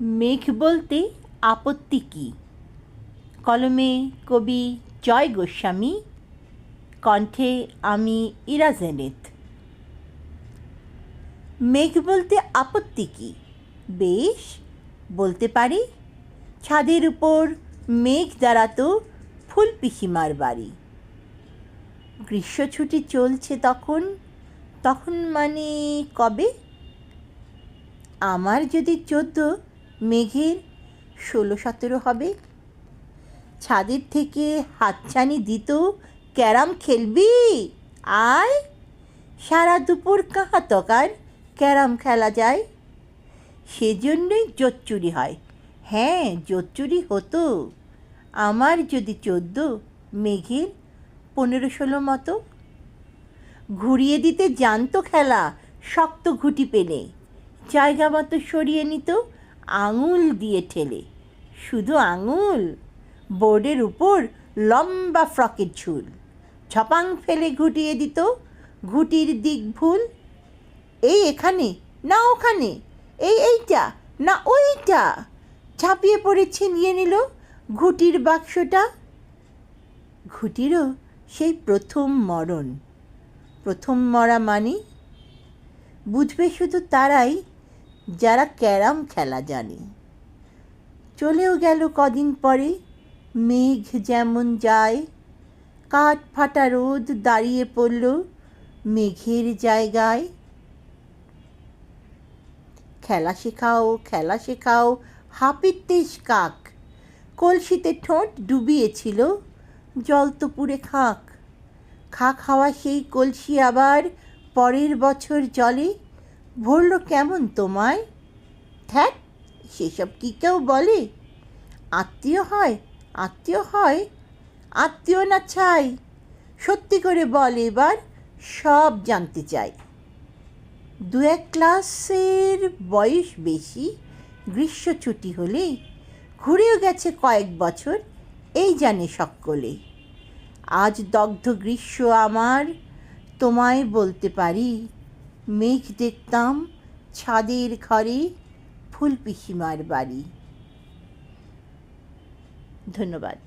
মেঘ বলতে আপত্তি কী? কলমে কবি জয় গোস্বামী, কণ্ঠে আমি ইরা জেনেত। মেঘ বলতে আপত্তি কী? বেশ, বলতে পারি, ছাদের উপর মেঘ দাঁড়াতো ফুল পিসিমার বাড়ি। গ্রীষ্ম ছুটি চলছে তখন তখন মানে কবে? আমার যদি চোদ্দ মেঘের ষোলো সতেরো হবে। ছাদের থেকে হাতছানি দিত, ক্যারাম খেলবি? আয়, সারা দুপুর কাহা তকার ক্যারাম খেলা যায়? সেজন্যই জোচ্চুরি হয়। হ্যাঁ জোচ্চুরি হতো। আমার যদি চোদ্দ, মেঘের পনেরো ষোলো মতো। ঘুরিয়ে দিতে জানতো খেলা, শক্ত ঘুটি পেলে। জায়গা মতো সরিয়ে নিত আঙুল দিয়ে ঠেলে। শুধু আঙুল, বোর্ডের উপর লম্বা ফ্রকের ঝুল। ছপাং ফেলে ঘুটিয়ে দিত, ঘুটির দিক ভুল। এই এখানে, না ওখানে, এই এইটা, না ওইটা। ঝাঁপিয়ে পড়ে ছিনিয়ে নিল ঘুটির বাক্সটা। ঘুটিরও সেই প্রথম মরণ। প্রথম মরা মানে। বুঝবে শুধু তারাই যারা ক্যারাম খেলা জানে। চলেও গেল কদিন পরে, মেঘ যেমন যায়, কাঠ ফাটা রোদ দাঁড়িয়ে পড়ল মেঘের জায়গায়। খেলা শেখাও খেলা শেখাও হাপিত্তেশ কাক, কলসিতে ঠোঁট ডুবিয়েছিল জল তো পুড়ে খাক। খা খাওয়া সেই কলসি আবার পরের বছর জলে ভরল কেমন তোমায়? ধ্যাট সেসব কি কেউ বলে? আত্মীয় হয় আত্মীয় হয়, আত্মীয় না চাই। সত্যি করে বল এবার, সব জানতে চাই। দু এক ক্লাসের বয়স বেশি, গ্রীষ্ম ছুটি হলে, ঘুরেও গেছে কয়েক বছর, এই জানে সকলে। আজ দগ্ধ গ্রীষ্ম আমার, তোমায় বলতে পারি মেঘ দেখতাম ছাদের ঘরে ফুল পিসিমার বাড়ি। ধন্যবাদ।